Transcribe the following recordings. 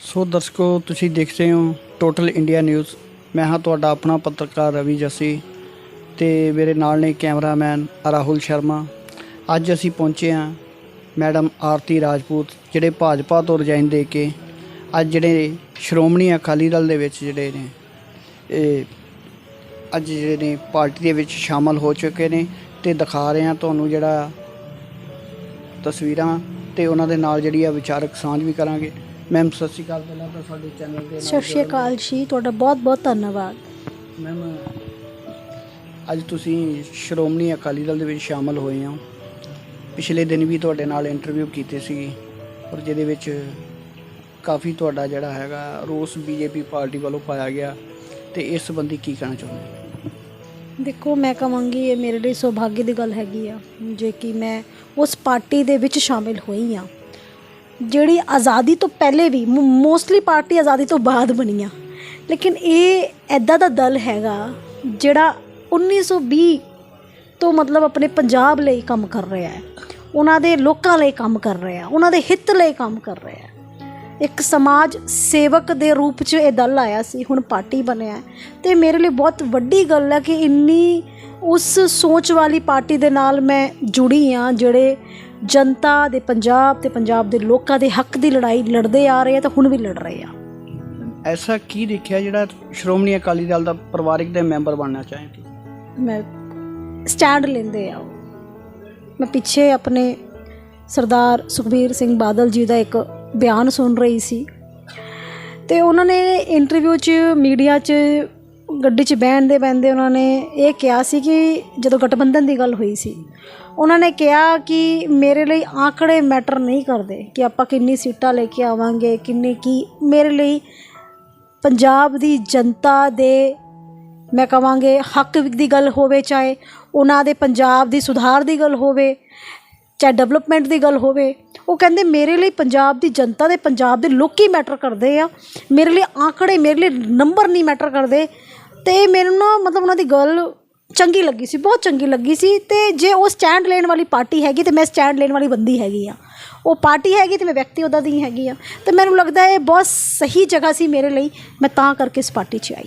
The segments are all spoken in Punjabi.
ਸੋ ਦਰਸ਼ਕੋ, ਤੁਸੀਂ ਦੇਖ ਰਹੇ ਹੋ ਟੋਟਲ ਇੰਡੀਆ ਨਿਊਜ਼ ਮੈਂ ਹਾਂ ਤੁਹਾਡਾ ਆਪਣਾ ਪੱਤਰਕਾਰ ਰਵੀ ਜੱਸੀ ਤੇ ਮੇਰੇ ਨਾਲ ਨੇ ਕੈਮਰਾਮੈਨ ਰਾਹੁਲ ਸ਼ਰਮਾ। ਅੱਜ ਅਸੀਂ ਪਹੁੰਚੇ ਹਾਂ ਮੈਡਮ ਆਰਤੀ ਰਾਜਪੂਤ, ਜਿਹੜੇ ਭਾਜਪਾ ਤੋਂ ਰਿਜ਼ਾਈਨ ਦੇ ਕੇ ਅੱਜ ਜਿਹੜੇ ਸ਼੍ਰੋਮਣੀ ਅਕਾਲੀ ਦਲ ਦੇ ਵਿੱਚ ਜਿਹੜੇ ਨੇ, ਇਹ ਅੱਜ ਜਿਹੜੇ ਨੇ ਪਾਰਟੀ ਦੇ ਵਿੱਚ ਸ਼ਾਮਲ ਹੋ ਚੁੱਕੇ ਨੇ ਤੇ ਦਿਖਾ ਰਹੇ ਹਾਂ ਤੁਹਾਨੂੰ ਜਿਹੜਾ ਤਸਵੀਰਾਂ ਤੇ ਉਹਨਾਂ ਦੇ ਨਾਲ ਜਿਹੜੀ ਆ ਵਿਚਾਰਕ ਸਾਂਝ ਵੀ ਕਰਾਂਗੇ। ਮੈਮ ਸਤਿ ਸ਼੍ਰੀ ਅਕਾਲ ਪਹਿਲਾਂ ਤਾਂ ਸਾਡੇ ਚੈਨਲ ਦੇ ਨਾਲ ਸਤਿ ਸ਼੍ਰੀ ਅਕਾਲ ਜੀ ਤੁਹਾਡਾ ਬਹੁਤ ਬਹੁਤ ਧੰਨਵਾਦ। ਮੈਮ ਅੱਜ ਤੁਸੀਂ ਸ਼੍ਰੋਮਣੀ ਅਕਾਲੀ ਦਲ ਦੇ ਵਿੱਚ ਸ਼ਾਮਲ ਹੋਏ ਹੋ। ਪਿਛਲੇ ਦਿਨ ਵੀ ਤੁਹਾਡੇ ਨਾਲ ਇੰਟਰਵਿਊ ਕੀਤੇ ਸੀ ਔਰ ਜਿਹਦੇ ਵਿੱਚ ਕਾਫੀ ਤੁਹਾਡਾ ਜਿਹੜਾ ਹੈਗਾ ਰੋਸ ਬੀਜੇਪੀ ਪਾਰਟੀ ਵੱਲੋਂ ਪਾਇਆ ਗਿਆ। ਤੇ ਇਸ ਸੰਬੰਧੀ ਕੀ ਕਹਿਣਾ ਚਾਹੁੰਦੇ ਦੇਖੋ ਮੈਂ ਕਹਾਂਗੀ ਇਹ ਮੇਰੇ ਲਈ ਸੁਭਾਗੀ ਦੀ ਗੱਲ ਹੈਗੀ ਆ ਜੇ ਕਿ ਮੈਂ ਉਸ ਪਾਰਟੀ ਦੇ ਵਿੱਚ ਸ਼ਾਮਿਲ ਹੋਈ ਆ ਜਿਹੜੀ ਆਜ਼ਾਦੀ ਤੋਂ ਪਹਿਲੇ ਵੀ ਮੋਸਟਲੀ ਪਾਰਟੀ ਆਜ਼ਾਦੀ ਤੋਂ ਬਾਅਦ ਬਣੀ ਆ ਲੇਕਿਨ ਇਹ ਐਦਾਂ ਦਾ ਦਲ ਹੈਗਾ ਜਿਹੜਾ 1920 ਤੋਂ ਮਤਲਬ ਆਪਣੇ ਪੰਜਾਬ ਲਈ ਕੰਮ ਕਰ ਰਿਹਾ ਹੈ। ਉਹਨਾਂ ਦੇ ਲੋਕਾਂ ਲਈ ਕੰਮ ਕਰ ਰਿਹਾ ਉਹਨਾਂ ਦੇ ਹਿੱਤ ਲਈ ਕੰਮ ਕਰ ਰਿਹਾ ਹੈ। ਇੱਕ ਸਮਾਜ ਸੇਵਕ ਦੇ ਰੂਪ 'ਚ ਇਹ ਦਲ ਆਇਆ ਸੀ, ਹੁਣ ਪਾਰਟੀ ਬਣਿਆ ਹੈ। ਤੇ ਮੇਰੇ ਲਈ ਬਹੁਤ ਵੱਡੀ ਗੱਲ ਹੈ ਕਿ ਇੰਨੀ ਉਸ ਸੋਚ ਵਾਲੀ ਪਾਰਟੀ ਦੇ ਨਾਲ ਮੈਂ ਜੁੜੀ ਆ ਜਿਹੜੇ ਜਨਤਾ ਦੇ ਪੰਜਾਬ ਤੇ ਪੰਜਾਬ ਦੇ ਲੋਕਾਂ ਦੇ ਹੱਕ ਦੀ ਲੜਾਈ ਲੜਦੇ ਆ ਰਹੇ ਆ ਤੇ ਹੁਣ ਵੀ ਲੜ ਰਹੇ ਆ। ਐਸਾ ਕੀ ਦੇਖਿਆ ਜਿਹੜਾ ਸ਼੍ਰੋਮਣੀ ਅਕਾਲੀ ਦਲ ਦਾ ਪਰਿਵਾਰਿਕ ਦੇ ਮੈਂਬਰ ਬਣਨਾ ਚਾਹੇ ਮੈਂ ਸਟੈਂਡ ਲੈਂਦੇ ਆ। ਮੈਂ ਪਿੱਛੇ ਆਪਣੇ ਸਰਦਾਰ ਸੁਖਬੀਰ ਸਿੰਘ ਬਾਦਲ ਜੀ ਦਾ ਇੱਕ ਬਿਆਨ ਸੁਣ ਰਹੀ ਸੀ। ਤੇ ਉਹਨਾਂ ਨੇ ਇੰਟਰਵਿਊ 'ਚ ਮੀਡੀਆ 'ਚ ਗੱਡੀ 'ਚ ਬਹਿਣ ਦੇ ਬਹਿੰਦੇ ਉਹਨਾਂ ਨੇ ਇਹ ਕਿਹਾ ਸੀ ਕਿ ਜਦੋਂ ਗਠਬੰਧਨ ਦੀ ਗੱਲ ਹੋਈ ਸੀ, ਉਹਨਾਂ ਨੇ ਕਿਹਾ ਕਿ ਮੇਰੇ ਲਈ ਆંકੜੇ ਮੈਟਰ ਨਹੀਂ ਕਰਦੇ ਕਿ ਆਪਾਂ ਕਿੰਨੀ ਸੀਟਾਂ ਲੈ ਕੇ ਆਵਾਂਗੇ, ਕਿੰਨੀ ਕੀ। ਮੇਰੇ ਲਈ ਪੰਜਾਬ ਦੀ ਜਨਤਾ ਦੇ, ਮੈਂ ਕਹਾਂਗੇ, ਹੱਕ ਦੀ ਗੱਲ ਹੋਵੇ, ਚਾਹੇ ਉਹਨਾਂ ਦੇ ਪੰਜਾਬ ਦੀ ਸੁਧਾਰ ਦੀ ਗੱਲ ਹੋਵੇ, ਚਾਹੇ ਡਿਵੈਲਪਮੈਂਟ ਦੀ ਗੱਲ ਹੋਵੇ, ਉਹ ਕਹਿੰਦੇ ਮੇਰੇ ਲਈ ਪੰਜਾਬ ਦੀ ਜਨਤਾ ਦੇ, ਪੰਜਾਬ ਦੇ ਲੋਕੀ ਮੈਟਰ ਕਰਦੇ ਆ। ਮੇਰੇ ਲਈ ਆંકੜੇ ਮੇਰੇ ਲਈ ਨੰਬਰ ਨਹੀਂ ਮੈਟਰ ਕਰਦੇ। ਤੇ ਮੈਨੂੰ ਨਾ ਮਤਲਬ ਉਹਨਾਂ ਦੀ ਗੱਲ ਚੰਗੀ ਲੱਗੀ ਸੀ ਬਹੁਤ ਚੰਗੀ ਲੱਗੀ ਸੀ ਤੇ ਜੇ ਉਹ ਸਟੈਂਡ ਲੈਣ ਵਾਲੀ ਪਾਰਟੀ ਹੈਗੀ ਤੇ ਮੈਂ ਸਟੈਂਡ ਲੈਣ ਵਾਲੀ ਬੰਦੀ ਹੈਗੀ ਆ। ਉਹ ਪਾਰਟੀ ਹੈਗੀ ਤੇ ਮੈਂ ਵਿਅਕਤੀ ਉਹਦਾ ਦੀ ਹੈਗੀ ਆ। ਤੇ ਮੈਨੂੰ ਲੱਗਦਾ ਇਹ ਬਹੁਤ ਸਹੀ ਜਗ੍ਹਾ ਸੀ ਮੇਰੇ ਲਈ ਮੈਂ ਤਾਂ ਕਰਕੇ ਇਸ ਪਾਰਟੀ 'ਚ ਆਈ।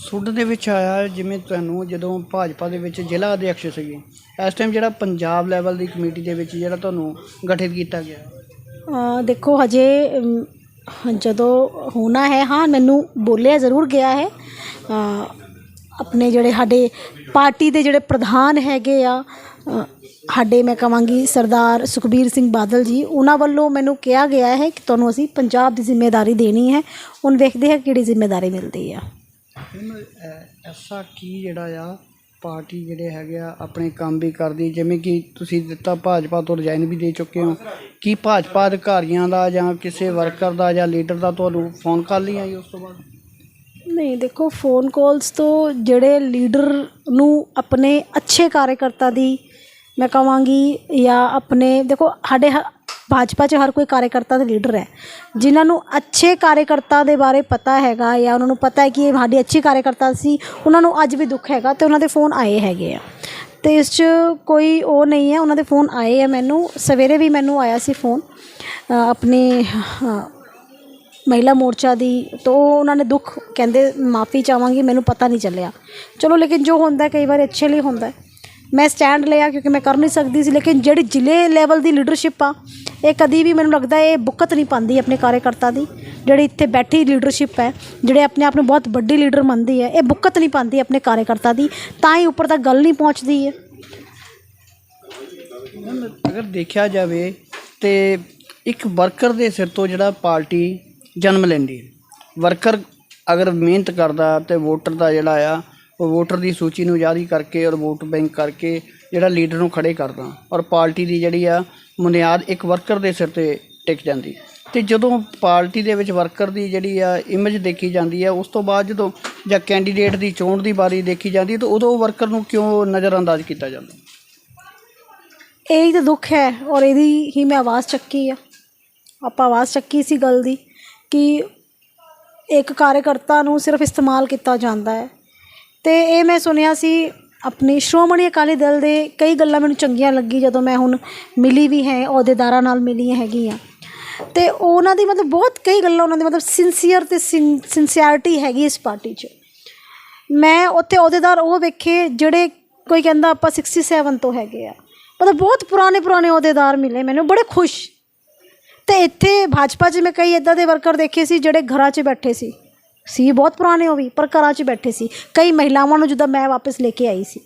ਸੁੱਡ ਦੇ ਵਿੱਚ ਆਇਆ ਜਿਵੇਂ ਤੁਹਾਨੂੰ ਜਦੋਂ ਭਾਜਪਾ ਦੇ ਵਿੱਚ ਜ਼ਿਲ੍ਹਾ ਅਧਿਕਸ਼ ਸੀਗੇ ਇਸ ਟਾਈਮ ਜਿਹੜਾ ਪੰਜਾਬ ਲੈਵਲ ਦੀ ਕਮੇਟੀ ਦੇ ਵਿੱਚ ਜਿਹੜਾ ਤੁਹਾਨੂੰ ਗਠਿਤ ਕੀਤਾ ਗਿਆ। ਦੇਖੋ ਹਜੇ ਜਦੋਂ ਹੋਣਾ ਹੈ ਹਾਂ ਮੈਨੂੰ ਬੋਲਿਆ ਜ਼ਰੂਰ ਗਿਆ ਹੈ ਆਪਣੇ ਜਿਹੜੇ ਸਾਡੇ ਪਾਰਟੀ ਦੇ ਜਿਹੜੇ ਪ੍ਰਧਾਨ ਹੈਗੇ ਆ ਸਾਡੇ ਮੈਂ ਕਹਾਂਗੀ ਸਰਦਾਰ ਸੁਖਬੀਰ ਸਿੰਘ ਬਾਦਲ ਜੀ, ਉਹਨਾਂ ਵੱਲੋਂ ਮੈਨੂੰ ਕਿਹਾ ਗਿਆ ਹੈ ਕਿ ਤੁਹਾਨੂੰ ਅਸੀਂ ਪੰਜਾਬ ਦੀ ਜ਼ਿੰਮੇਵਾਰੀ ਦੇਣੀ ਹੈ। ਹੁਣ ਵੇਖਦੇ ਹਾਂ ਕਿਹੜੀ ਜ਼ਿੰਮੇਵਾਰੀ ਮਿਲਦੀ ਆ। ਐਸਾ ਕੀ ਜਿਹੜਾ ਆ, ਪਾਰਟੀ ਜਿਹੜੇ ਹੈਗੇ ਆ, ਆਪਣੇ ਕੰਮ ਵੀ ਕਰਦੀ, ਜਿਵੇਂ ਕਿ ਤੁਸੀਂ ਦਿੱਤਾ ਭਾਜਪਾ ਤੋਂ ਰਿਜ਼ਾਈਨ ਵੀ ਦੇ ਚੁੱਕੇ ਹੋ। ਕੀ ਭਾਜਪਾ ਅਧਿਕਾਰੀਆਂ ਦਾ ਜਾਂ ਕਿਸੇ ਵਰਕਰ ਦਾ ਜਾਂ ਲੀਡਰ ਦਾ ਤੁਹਾਨੂੰ ਫੋਨ ਕਾਲ ਨਹੀਂ ਆਈ ਉਸ ਤੋਂ ਬਾਅਦ? ਨਹੀਂ ਦੇਖੋ ਫੋਨ ਕਾਲਸ ਤੋਂ ਜਿਹੜੇ ਲੀਡਰ ਨੂੰ ਆਪਣੇ ਅੱਛੇ ਕਾਰਜਕਰਤਾ ਦੀ ਮੈਂ ਕਹਾਂਗੀ ਜਾਂ ਆਪਣੇ ਦੇਖੋ ਸਾਡੇ ਹ- ਭਾਜਪਾ 'ਚ ਹਰ ਕੋਈ ਕਾਰਜਕਰਤਾ ਦੇ ਲੀਡਰ ਹੈ। ਜਿਨ੍ਹਾਂ ਨੂੰ ਅੱਛੇ ਕਾਰਜਕਰਤਾ ਦੇ ਬਾਰੇ ਪਤਾ ਹੈਗਾ ਜਾਂ ਉਹਨਾਂ ਨੂੰ ਪਤਾ ਹੈ ਕਿ ਇਹ ਸਾਡੀ ਅੱਛੀ ਕਾਰਜਕਰਤਾ ਸੀ ਉਹਨਾਂ ਨੂੰ ਅੱਜ ਵੀ ਦੁੱਖ ਹੈਗਾ ਤੇ ਉਹਨਾਂ ਦੇ ਫੋਨ ਆਏ ਹੈਗੇ ਆ। ਤੇ ਇਸ 'ਚ ਕੋਈ ਉਹ ਨਹੀਂ ਹੈ ਉਹਨਾਂ ਦੇ ਫੋਨ ਆਏ ਆ ਮੈਨੂੰ। ਸਵੇਰੇ ਵੀ ਮੈਨੂੰ ਆਇਆ ਸੀ ਫੋਨ ਅ, ਆਪਣੇ ਹਾਂ, ਮਹਿਲਾ ਮੋਰਚਾ ਦੀ, ਤੋਂ ਉਹਨਾਂ ਨੇ ਦੁੱਖ ਕਹਿੰਦੇ, ਮਾਫੀ ਚਾਹਾਂਗੀ, ਮੈਨੂੰ ਪਤਾ ਨਹੀਂ ਚੱਲਿਆ। ਚਲੋ, ਲੇਕਿਨ ਜੋ ਹੁੰਦਾ ਕਈ ਵਾਰ ਅੱਛੇ ਲਈ ਹੁੰਦਾ ਮੈਂ ਸਟੈਂਡ ਲਿਆ, ਕਿਉਂਕਿ ਮੈਂ ਕਰ ਨਹੀਂ ਸਕਦੀ ਸੀ, ਲੇਕਿਨ ਜਿਹੜੀ ਜ਼ਿਲ੍ਹੇ ਲੈਵਲ ਦੀ ਲੀਡਰਸ਼ਿਪ ਆ, ਇਹ ਕਦੀ ਵੀ ਮੈਨੂੰ ਲੱਗਦਾ ਇਹ ਬੁੱਕਤ ਨਹੀਂ ਪਾਉਂਦੀ ਆਪਣੇ ਕਾਰਜਕਰਤਾ ਦੀ, ਜਿਹੜੀ ਇੱਥੇ ਬੈਠੀ ਲੀਡਰਸ਼ਿਪ ਹੈ, ਜਿਹੜੇ ਆਪਣੇ ਆਪ ਨੂੰ ਬਹੁਤ ਵੱਡੀ ਲੀਡਰ ਮੰਨਦੀ ਹੈ, ਇਹ ਬੁੱਕਤ ਨਹੀਂ ਪਾਉਂਦੀ ਆਪਣੇ ਕਾਰਜਕਰਤਾ ਦੀ, ਤਾਂ ਹੀ ਉੱਪਰ ਤੱਕ ਗੱਲ ਨਹੀਂ ਪਹੁੰਚਦੀ ਹੈ। ਅਗਰ ਦੇਖਿਆ ਜਾਵੇ, ਤੇ ਇੱਕ ਵਰਕਰ ਦੇ ਸਿਰ ਤੋਂ ਜਿਹੜਾ ਪਾਰਟੀ ਜਨਮ ਲੈਂਦੀ ਹੈ। ਵਰਕਰ ਅਗਰ ਮਿਹਨਤ ਕਰਦਾ ਤੇ ਵੋਟਰ ਦਾ ਜਿਹੜਾ ਆ, ਉਹ ਵੋਟਰ ਦੀ ਸੂਚੀ ਨੂੰ ਜਾਰੀ ਕਰਕੇ ਔਰ ਵੋਟ ਬੈਂਕ ਕਰਕੇ ਜਿਹੜਾ ਲੀਡਰ ਨੂੰ ਖੜੇ ਕਰਦਾ ਔਰ ਪਾਰਟੀ ਦੀ ਜਿਹੜੀ ਆ ਬੁਨਿਆਦ ਇੱਕ ਵਰਕਰ ਦੇ ਸਿਰ ਤੇ ਟਿਕ ਜਾਂਦੀ ਤੇ ਜਦੋਂ ਪਾਰਟੀ ਦੇ ਵਿੱਚ ਵਰਕਰ ਦੀ ਜਿਹੜੀ ਆ ਇਮੇਜ ਦੇਖੀ ਜਾਂਦੀ ਆ, ਉਸ ਤੋਂ ਬਾਅਦ ਜਦੋਂ ਜਾਂ ਕੈਂਡੀਡੇਟ ਦੀ ਚੋਣ ਦੀ ਵਾਰੀ ਦੇਖੀ ਜਾਂਦੀ ਤਾਂ ਉਦੋਂ ਵਰਕਰ ਨੂੰ ਕਿਉਂ ਨਜ਼ਰਅੰਦਾਜ਼ ਕੀਤਾ ਜਾਂਦਾ? ਇਹੀ ਤਾਂ ਦੁੱਖ ਹੈ ਔਰ ਇਹਦੀ ਹੀ ਮੈਂ ਆਵਾਜ਼ ਚੱਕੀ ਆ। ਆਪਾਂ ਆਵਾਜ਼ ਚੱਕੀ ਸੀ ਗੱਲ ਦੀ। ਕਿ ਇੱਕ ਕਾਰਜਕਰਤਾ ਨੂੰ ਸਿਰਫ ਇਸਤੇਮਾਲ ਕੀਤਾ ਜਾਂਦਾ ਹੈ। ਤੇ ਇਹ ਮੈਂ ਸੁਣਿਆ ਸੀ, ਆਪਣੀ ਸ਼੍ਰੋਮਣੀ ਅਕਾਲੀ ਦਲ ਦੇ ਕਈ ਗੱਲਾਂ ਮੈਨੂੰ ਚੰਗੀਆਂ ਲੱਗੀ ਜਦੋਂ ਮੈਂ ਹੁਣ ਮਿਲੀ ਵੀ ਹੈ, ਅਹੁਦੇਦਾਰਾਂ ਨਾਲ ਮਿਲੀ ਹੈਗੀ ਆ ਤੇ ਉਹਨਾਂ ਦੀ ਮਤਲਬ ਬਹੁਤ ਕਈ ਗੱਲਾਂ, ਉਹਨਾਂ ਦੀ ਮਤਲਬ ਸਿੰਸੀਅਰ ਅਤੇ ਸਿੰਸੀਅਰਿਟੀ ਹੈਗੀ ਇਸ ਪਾਰਟੀ 'ਚ। ਮੈਂ ਉੱਥੇ ਅਹੁਦੇਦਾਰ ਉਹ ਵੇਖੇ ਜਿਹੜੇ ਕੋਈ ਕਹਿੰਦਾ ਆਪਾਂ 67 ਤੋਂ ਹੈਗੇ ਆ। ਮਤਲਬ ਬਹੁਤ ਪੁਰਾਣੇ ਪੁਰਾਣੇ ਅਹੁਦੇਦਾਰ ਮਿਲੇ ਮੈਨੂੰ, ਬੜੇ ਖੁਸ਼ ਤੇ ਇੱਥੇ ਭਾਜਪਾ 'ਚ ਮੈਂ ਕਈ ਇਦਾਂ ਦੇ ਵਰਕਰ ਦੇਖੇ ਸੀ ਜਿਹੜੇ ਘਰਾਂ 'ਚ ਬੈਠੇ ਸੀ। ਸੀ ਬਹੁਤ ਪੁਰਾਣੇ ਉਹ ਵੀ, ਪਰ ਘਰਾਂ 'ਚ ਬੈਠੇ ਸੀ। ਕਈ ਮਹਿਲਾਵਾਂ ਨੂੰ ਜਿੱਦਾਂ ਮੈਂ ਵਾਪਸ ਲੈ ਕੇ ਆਈ ਸੀ।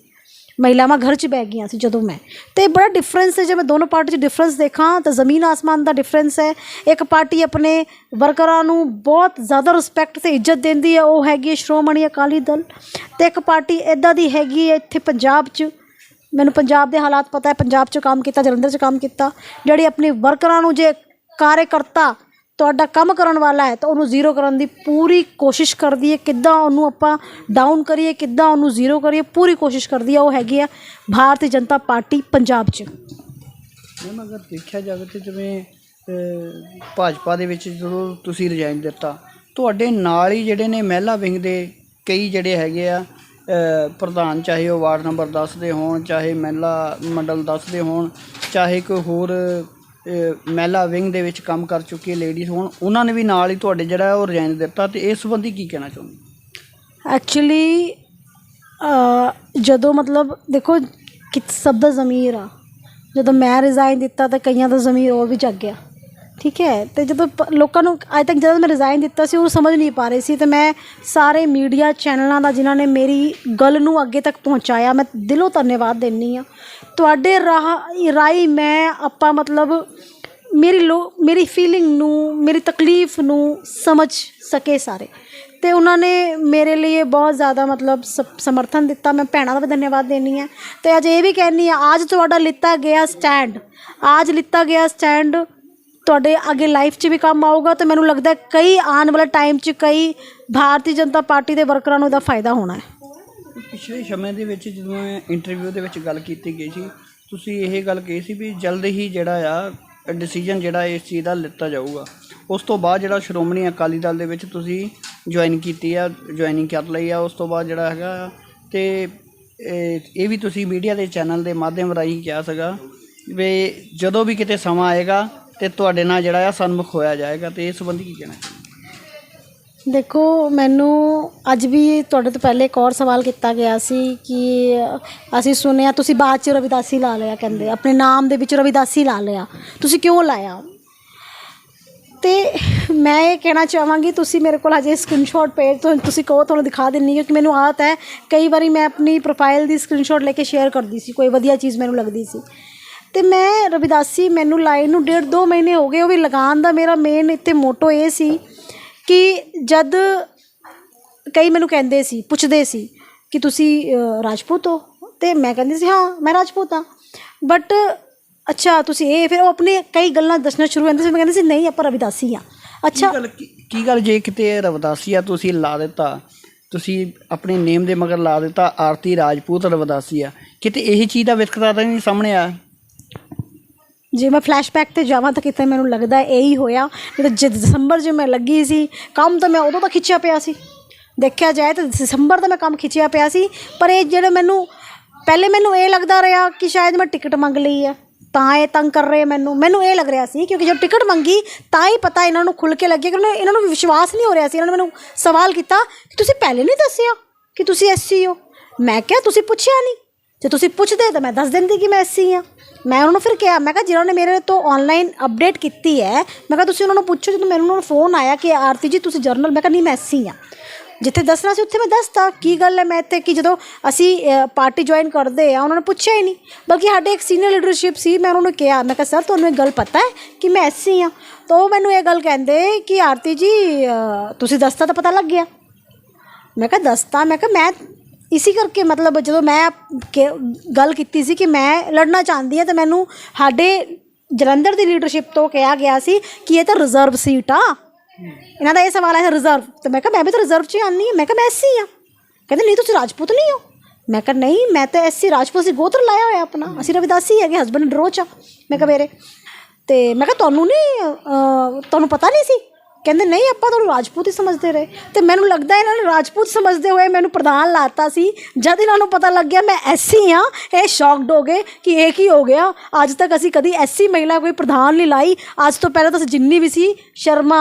ਮਹਿਲਾਵਾਂ ਘਰ 'ਚ ਬੈ ਗਈਆਂ ਸੀ ਜਦੋਂ ਮੈਂ। ਤੇ ਬੜਾ ਡਿਫਰੈਂਸ ਹੈ, ਜੇ ਮੈਂ ਦੋਨੋਂ ਪਾਰਟੀ 'ਚ ਡਿਫਰੈਂਸ ਦੇਖਾਂ, ਤਾਂ ਜ਼ਮੀਨ ਆਸਮਾਨ ਦਾ ਡਿਫਰੈਂਸ ਹੈ। ਇੱਕ ਪਾਰਟੀ ਆਪਣੇ ਵਰਕਰਾਂ ਨੂੰ ਬਹੁਤ ਜ਼ਿਆਦਾ ਰਿਸਪੈਕਟ ਤੇ ਇੱਜ਼ਤ ਦਿੰਦੀ ਹੈ, ਉਹ ਹੈਗੀ ਹੈ ਸ਼੍ਰੋਮਣੀ ਅਕਾਲੀ ਦਲ। ਤੇ ਇੱਕ ਪਾਰਟੀ ਇਦਾਂ ਦੀ ਹੈਗੀ ਹੈ ਇੱਥੇ ਪੰਜਾਬ 'ਚ। ਮੈਨੂੰ ਪੰਜਾਬ ਦੇ ਹਾਲਾਤ ਪਤਾ ਹੈ, ਪੰਜਾਬ 'ਚ ਕੰਮ ਕੀਤਾ, ਜਲੰਧਰ 'ਚ ਕੰਮ ਕੀਤਾ। ਜਿਹੜੀ ਆਪਣੇ ਵਰਕਰਾਂ ਨੂੰ ਜੇ ਕਾਰਜਕਰਤਾ ਤੁਹਾਡਾ ਕੰਮ ਕਰਨ ਵਾਲਾ ਹੈ, ਤਾਂ ਉਹਨੂੰ ਜ਼ੀਰੋ ਕਰਨ ਦੀ ਪੂਰੀ ਕੋਸ਼ਿਸ਼ ਕਰਦੀ ਹੈ। ਕਿੱਦਾਂ ਉਹਨੂੰ ਆਪਾਂ ਡਾਊਨ ਕਰੀਏ, ਕਿੱਦਾਂ ਉਹਨੂੰ ਜ਼ੀਰੋ ਕਰੀਏ, ਪੂਰੀ ਕੋਸ਼ਿਸ਼ ਕਰਦੀ ਹੈ। ਉਹ ਹੈਗੀ ਆ ਭਾਰਤੀ ਜਨਤਾ ਪਾਰਟੀ ਪੰਜਾਬ 'ਚ। ਮੈਮ ਅਗਰ ਦੇਖਿਆ ਜਾਵੇ ਤੇ ਜਿਵੇਂ ਭਾਜਪਾ ਦੇ ਵਿੱਚ ਜਦੋਂ ਤੁਸੀਂ ਰਿਜ਼ਾਈਨ ਦਿੱਤਾ, ਤੁਹਾਡੇ ਨਾਲ ਹੀ ਜਿਹੜੇ ਨੇ ਮਹਿਲਾ ਵਿੰਗ ਦੇ ਕਈ ਜਿਹੜੇ ਹੈਗੇ ਆ ਪ੍ਰਧਾਨ, ਚਾਹੇ ਉਹ ਵਾਰਡ ਨੰਬਰ 10 ਦੇ ਹੋਣ, ਚਾਹੇ ਮਹਿਲਾ ਮੰਡਲ 10 ਦੇ ਹੋਣ, ਚਾਹੇ ਕੋਈ ਹੋਰ ਮਹਿਲਾ ਵਿੰਗ ਦੇ ਵਿੱਚ ਕੰਮ ਕਰ ਚੁੱਕੀ ਲੇਡੀਜ਼ ਹੋਣ। ਉਹਨਾਂ ਨੇ ਵੀ ਨਾਲ ਹੀ ਤੁਹਾਡੇ ਜਿਹੜਾ ਉਹ ਰਿਜ਼ਾਈਨ ਦਿੱਤਾ ਤੇ ਇਸ ਸੰਬੰਧੀ ਕੀ ਕਹਿਣਾ ਚਾਹੁੰਦੇ? ਐਕਚੁਅਲੀ ਜਦੋਂ ਮਤਲਬ ਦੇਖੋ ਕਿ ਸਭ ਦਾ ਜ਼ਮੀਰ ਆ। ਜਦੋਂ ਮੈਂ ਰਿਜ਼ਾਈਨ ਦਿੱਤਾ ਤਾਂ ਕਈਆਂ ਦਾ ਜ਼ਮੀਰ ਹੋਰ ਵੀ ਜਾਗ ਗਿਆ। ਠੀਕ ਹੈ, ਤੇ ਜਦੋਂ ਪ- ਲੋਕਾਂ ਨੂੰ ਅੱਜ ਤੱਕ ਜਦੋਂ ਮੈਂ ਰਿਜ਼ਾਈਨ ਦਿੱਤਾ ਸੀ, ਉਹ ਸਮਝ ਨਹੀਂ ਪਾ ਰਹੇ ਸੀ, ਤੇ ਮੈਂ ਸਾਰੇ ਮੀਡੀਆ ਚੈਨਲਾਂ ਦਾ ਜਿਨ੍ਹਾਂ ਨੇ ਮੇਰੀ ਗੱਲ ਨੂੰ ਅੱਗੇ ਤੱਕ ਪਹੁੰਚਾਇਆ, ਮੈਂ ਦਿਲੋਂ ਧੰਨਵਾਦ ਦਿੰਨੀ ਆ ਤੁਹਾਡੇ ਰਾਹ ਰਾਈ ਮੈਂ ਆਪਾਂ ਮਤਲਬ ਮੇਰੀ ਲੋ, ਮੇਰੀ ਫੀਲਿੰਗ ਨੂੰ, ਮੇਰੀ ਤਕਲੀਫ ਨੂੰ ਸਮਝ ਸਕੇ ਸਾਰੇ। ਤੇ ਉਹਨਾਂ ਨੇ ਮੇਰੇ ਲਈ ਬਹੁਤ ਜ਼ਿਆਦਾ ਮਤਲਬ ਸ- ਸਮਰਥਨ ਦਿੱਤਾ, ਮੈਂ ਭੈਣਾਂ ਦਾ ਵੀ ਧੰਨਵਾਦ ਦੇਣੀ ਹੈ। ਤੇ ਅੱਜ ਇਹ ਵੀ ਕਹਿਣੀ ਆ ਅੱਜ ਤੁਹਾਡਾ ਲਿੱਤਾ ਗਿਆ ਸਟੈਂਡ ਅੱਜ ਲਿੱਤਾ ਗਿਆ ਸਟੈਂਡ ਤੁਹਾਡੇ ਅੱਗੇ ਲਾਈਫ 'ਚ ਵੀ ਕੰਮ ਆਊਗਾ ਤੇ ਮੈਨੂੰ ਲੱਗਦਾ ਕਈ ਆਉਣ ਵਾਲੇ ਟਾਈਮ 'ਚ ਕਈ ਭਾਰਤੀ ਜਨਤਾ ਪਾਰਟੀ ਦੇ ਵਰਕਰਾਂ ਨੂੰ ਇਹਦਾ ਫਾਇਦਾ ਹੋਣਾ ਹੈ। ਪਿਛਲੇ ਸਮੇਂ ਦੇ ਵਿੱਚ ਜਦੋਂ ਇੰਟਰਵਿਊ ਦੇ ਵਿੱਚ ਗੱਲ ਕੀਤੀ ਗਈ ਸੀ, ਤੁਸੀਂ ਇਹ ਗੱਲ ਕਹੀ ਸੀ ਵੀ ਜਲਦ ਹੀ ਜਿਹੜਾ ਆ ਡਿਸੀਜਨ ਜਿਹੜਾ ਇਸ ਚੀਜ਼ ਦਾ ਲਿੱਤਾ ਜਾਊਗਾ। ਉਸ ਤੋਂ ਬਾਅਦ ਜਿਹੜਾ ਸ਼੍ਰੋਮਣੀ ਅਕਾਲੀ ਦਲ ਦੇ ਵਿੱਚ ਤੁਸੀਂ ਜੁਆਇਨ ਕੀਤੀ ਆ ਜੁਆਇਨਿੰਗ ਕਰ ਲਈ ਆ, ਉਸ ਤੋਂ ਬਾਅਦ ਜਿਹੜਾ ਹੈਗਾ ਆ, ਤੇ ਇਹ ਵੀ ਤੁਸੀਂ ਮੀਡੀਆ ਦੇ ਚੈਨਲ ਦੇ ਮਾਧਿਅਮ ਰਾਹੀਂ ਕਿਹਾ ਸੀਗਾ ਵੀ ਜਦੋਂ ਵੀ ਕਿਤੇ ਸਮਾਂ ਆਏਗਾ ਤੇ ਤੁਹਾਡੇ ਨਾਲ ਜਿਹੜਾ ਆ ਸਨਮੁਖ ਹੋਇਆ ਜਾਏਗਾ ਤੇ ਇਸ ਸੰਬੰਧੀ ਕੀ ਕਹਿਣਾ ਦੇਖੋ, ਮੈਨੂੰ ਅੱਜ ਵੀ ਤੁਹਾਡੇ ਤੋਂ ਪਹਿਲੇ ਇੱਕ ਹੋਰ ਸਵਾਲ ਕੀਤਾ ਗਿਆ ਸੀ ਕਿ ਅਸੀਂ ਸੁਣਿਆ, ਤੁਸੀਂ ਬਾਅਦ ਚ ਰਵਿਦਾਸੀ ਲਾ ਲਿਆ ਕਹਿੰਦੇ ਆਪਣੇ ਨਾਮ ਦੇ ਵਿੱਚ ਰਵਿਦਾਸੀ ਲਾ ਲਿਆ। ਤੁਸੀਂ ਕਿਉਂ ਲਾਇਆ? ਤੇ ਮੈਂ ਇਹ ਕਹਿਣਾ ਚਾਹਾਂਗੀ, ਤੁਸੀਂ ਮੇਰੇ ਕੋਲ ਅਜੇ ਸਕਰੀਨਸ਼ਾਟ ਪੇਜ ਤੋਂ, ਤੁਸੀਂ ਕਹੋ, ਤੁਹਾਨੂੰ ਦਿਖਾ ਦਿੰਨੀ ਕਿਉਂਕਿ ਮੈਨੂੰ ਆਦਤ ਹੈ। ਕਈ ਵਾਰੀ ਮੈਂ ਆਪਣੀ ਪ੍ਰੋਫਾਈਲ ਦੀ ਸਕਰੀਨਸ਼ਾਟ ਲੈ ਕੇ ਸ਼ੇਅਰ ਕਰਦੀ ਸੀ, ਕੋਈ ਵਧੀਆ ਚੀਜ਼ ਮੈਨੂੰ ਲੱਗਦੀ ਸੀ। ਤੇ ਮੈਂ ਰਵਿਦਾਸੀ, ਮੈਨੂੰ ਲਾਈਨ ਨੂੰ ਡੇਢ ਦੋ ਮਹੀਨੇ ਹੋ ਗਏ, ਉਹ ਵੀ ਲਗਾਉਣ ਦਾ ਮੇਰਾ ਮੇਨ ਇੱਥੇ ਮੋਟੋ ਇਹ ਸੀ ਕਿ ਜਦ ਕਈ ਮੈਨੂੰ ਕਹਿੰਦੇ ਸੀ, ਪੁੱਛਦੇ ਸੀ ਕਿ ਤੁਸੀਂ ਰਾਜਪੂਤ ਹੋ। ਤੇ ਮੈਂ ਕਹਿੰਦੀ ਸੀ, ਹਾਂ, ਮੈਂ ਰਾਜਪੂਤ ਹਾਂ। ਬਟ ਅੱਛਾ, ਤੁਸੀਂ ਇਹ ਫਿਰ ਉਹ ਆਪਣੇ ਕਈ ਗੱਲਾਂ ਦੱਸਣਾ ਸ਼ੁਰੂ ਹੁੰਦੇ ਸੀ, ਮੈਂ ਕਹਿੰਦੀ ਸੀ, ਨਹੀਂ, ਆਪਾਂ ਰਵਿਦਾਸੀ ਆ ਅੱਛਾ। ਕੀ ਗੱਲ ਜੇ ਕਿਤੇ ਰਵਿਦਾਸੀ ਆ, ਤੁਸੀਂ ਲਾ ਦਿੱਤਾ, ਤੁਸੀਂ ਆਪਣੇ ਨੇਮ ਦੇ ਮਗਰ ਲਾ ਦਿੱਤਾ, ਆਰਤੀ ਰਾਜਪੂਤ ਰਵਿਦਾਸੀ ਆ। ਕਿਤੇ ਇਹ ਚੀਜ਼ ਦਾ ਵਿਤਕਰਾ ਤਾਂ ਨਹੀਂ ਸਾਹਮਣੇ ਆ ਜੇ ਮੈਂ ਫਲੈਸ਼ਬੈਕ ਤੇ ਜਾਵਾਂ ਤਾਂ ਕਿਤੇ ਮੈਨੂੰ ਲੱਗਦਾ ਇਹੀ ਹੋਇਆ। ਨਹੀਂ ਤਾਂ ਦਸੰਬਰ 'ਚ ਮੈਂ ਲੱਗੀ ਸੀ, ਕੰਮ ਤਾਂ ਮੈਂ ਉਦੋਂ ਤਾਂ ਖਿੱਚਿਆ ਪਿਆ ਸੀ। ਦੇਖਿਆ ਜਾਏ ਤਾਂ ਦਸੰਬਰ ਦਾ ਮੈਂ ਕੰਮ ਖਿੱਚਿਆ ਪਿਆ ਸੀ, ਪਰ ਇਹ ਜਿਹੜੇ ਮੈਨੂੰ, ਪਹਿਲੇ ਮੈਨੂੰ ਇਹ ਲੱਗਦਾ ਰਿਹਾ ਕਿ ਸ਼ਾਇਦ ਮੈਂ ਟਿਕਟ ਮੰਗ ਲਈ ਹੈ ਤਾਂ ਇਹ ਤੰਗ ਕਰ ਰਹੇ ਮੈਨੂੰ। ਮੈਨੂੰ ਇਹ ਲੱਗ ਰਿਹਾ ਸੀ ਕਿਉਂਕਿ ਜਦੋਂ ਟਿਕਟ ਮੰਗੀ, ਤਾਂ ਹੀ ਪਤਾ ਇਹਨਾਂ ਨੂੰ ਖੁੱਲ ਕੇ ਲੱਗਿਆ ਕਿ ਇਹਨਾਂ ਨੂੰ ਵਿਸ਼ਵਾਸ ਨਹੀਂ ਹੋ ਰਿਹਾ ਸੀ। ਇਹਨਾਂ ਨੇ ਮੈਨੂੰ ਸਵਾਲ ਕੀਤਾ ਕਿ ਤੁਸੀਂ ਪਹਿਲੇ ਨਹੀਂ ਦੱਸਿਆ ਕਿ ਤੁਸੀਂ ਐਸਸੀ ਹੋ? ਮੈਂ ਕਿਹਾ, ਤੁਸੀਂ ਪੁੱਛਿਆ ਨਹੀਂ। ਜੇ ਤੁਸੀਂ ਪੁੱਛਦੇ ਤਾਂ ਮੈਂ ਦੱਸ ਦਿੰਦੀ ਕਿ ਮੈਂ ਐਸੀ ਹਾਂ। ਮੈਂ ਉਹਨਾਂ ਨੂੰ ਫਿਰ ਕਿਹਾ, ਮੈਂ ਕਿਹਾ ਜਿਨ੍ਹਾਂ ਨੇ ਮੇਰੇ ਤੋਂ ਆਨਲਾਈਨ ਅਪਡੇਟ ਕੀਤੀ ਹੈ, ਮੈਂ ਕਿਹਾ ਤੁਸੀਂ ਉਹਨਾਂ ਨੂੰ ਪੁੱਛੋ, ਜਦੋਂ ਮੈਨੂੰ ਉਹਨਾਂ ਨੂੰ ਫੋਨ ਆਇਆ ਕਿ ਆਰਤੀ ਜੀ ਤੁਸੀਂ ਜਰਨਲ ਮੈਂ ਕਿਹਾ ਨਹੀਂ, ਮੈਂ ਐਸੀ ਹਾਂ। ਜਿੱਥੇ ਦੱਸਣਾ ਸੀ ਉੱਥੇ ਮੈਂ ਦੱਸਤਾ, ਕੀ ਗੱਲ ਹੈ, ਮੈਂ ਇੱਥੇ ਕਿ ਜਦੋਂ ਅਸੀਂ ਪਾਰਟੀ ਜੁਆਇਨ ਕਰਦੇ ਆ, ਉਹਨਾਂ ਨੇ ਪੁੱਛਿਆ ਹੀ ਨਹੀਂ। ਬਲਕਿ ਸਾਡੇ ਇੱਕ ਸੀਨੀਅਰ ਲੀਡਰਸ਼ਿਪ ਸੀ, ਮੈਂ ਉਹਨਾਂ ਨੂੰ ਕਿਹਾ, ਮੈਂ ਕਿਹਾ ਸਰ ਤੁਹਾਨੂੰ ਇਹ ਗੱਲ ਪਤਾ ਹੈ ਕਿ ਮੈਂ ਐਸਸੀ ਹਾਂ। ਤਾਂ ਉਹ ਮੈਨੂੰ ਇਹ ਗੱਲ ਕਹਿੰਦੇ ਕਿ ਆਰਤੀ ਜੀ ਤੁਸੀਂ ਦੱਸਤਾ ਤਾਂ ਪਤਾ ਲੱਗ ਗਿਆ। ਮੈਂ ਕਿਹਾ, ਦੱਸਤਾ। ਮੈਂ ਕਿਹਾ, ਮੈਂ ਇਸੇ ਕਰਕੇ ਮਤਲਬ ਜਦੋਂ ਮੈਂ ਕਿ- ਗੱਲ ਕੀਤੀ ਸੀ ਕਿ ਮੈਂ ਲੜਨਾ ਚਾਹੁੰਦੀ ਹਾਂ ਤਾਂ ਮੈਨੂੰ ਸਾਡੇ ਜਲੰਧਰ ਦੀ ਲੀਡਰਸ਼ਿਪ ਤੋਂ ਕਿਹਾ ਗਿਆ ਸੀ ਕਿ ਇਹ ਤਾਂ ਰਿਜ਼ਰਵ ਸੀਟ ਆ। ਇਹਨਾਂ ਦਾ ਇਹ ਸਵਾਲ ਹੈ ਰਿਜ਼ਰਵ ਤੇ ਮੈਂ ਕਿਹਾ ਮੈਂ ਵੀ ਤਾਂ ਰਿਜ਼ਰਵ 'ਚ ਹੀ ਆਉਂਦੀ ਹਾਂ। ਮੈਂ ਕਿਹਾ ਮੈਂ ਐਸਸੀ ਆ ਕਹਿੰਦੇ ਨਹੀਂ ਤੁਸੀਂ ਰਾਜਪੂਤ ਨਹੀਂ ਹੋ। ਮੈਂ ਕਿਹਾ ਨਹੀਂ ਮੈਂ ਤਾਂ ਐਸਸੀ ਰਾਜਪੂਤ ਸੀ। ਗੋਤਰ ਲਾਇਆ ਹੋਇਆ ਆਪਣਾ। ਅਸੀਂ ਰਵਿਦਾਸੀ ਹੈਗੇ ਹਸਬੰਡ ਡਰੋਚ ਆ। ਮੈਂ ਕਿਹਾ ਮੇਰੇ ਤੇ ਮੈਂ ਕਿਹਾ ਤੁਹਾਨੂੰ ਨਹੀਂ ਅਹ, ਤੁਹਾਨੂੰ ਪਤਾ ਨਹੀਂ ਸੀ ਕਹਿੰਦੇ, ਨਹੀਂ, ਆਪਾਂ ਤੁਹਾਨੂੰ ਰਾਜਪੂਤ ਹੀ ਸਮਝਦੇ ਰਹੇ। ਤੇ ਮੈਨੂੰ ਲੱਗਦਾ ਇਹਨਾਂ ਨੇ ਰਾਜਪੂਤ ਸਮਝਦੇ ਹੋਏ ਮੈਨੂੰ ਪ੍ਰਧਾਨ ਲਾਤਾ ਸੀ। ਜਦ ਇਹਨਾਂ ਨੂੰ ਪਤਾ ਲੱਗ ਗਿਆ, ਮੈਂ ਐਸੀ ਆ ਇਹ ਸ਼ੌਕਡ ਹੋ ਗਏ ਕਿ ਇਹ ਕੀ ਹੋ ਗਿਆ? ਅੱਜ ਤੱਕ ਅਸੀਂ ਕਦੀ ਐਸੀ ਮਹਿਲਾ ਕੋਈ ਪ੍ਰਧਾਨ ਨਹੀਂ ਲਾਈ। ਅੱਜ ਤੋਂ ਪਹਿਲਾਂ ਤਾਂ ਅਸੀਂ ਜਿੰਨੀ ਵੀ ਸੀ, ਸ਼ਰਮਾ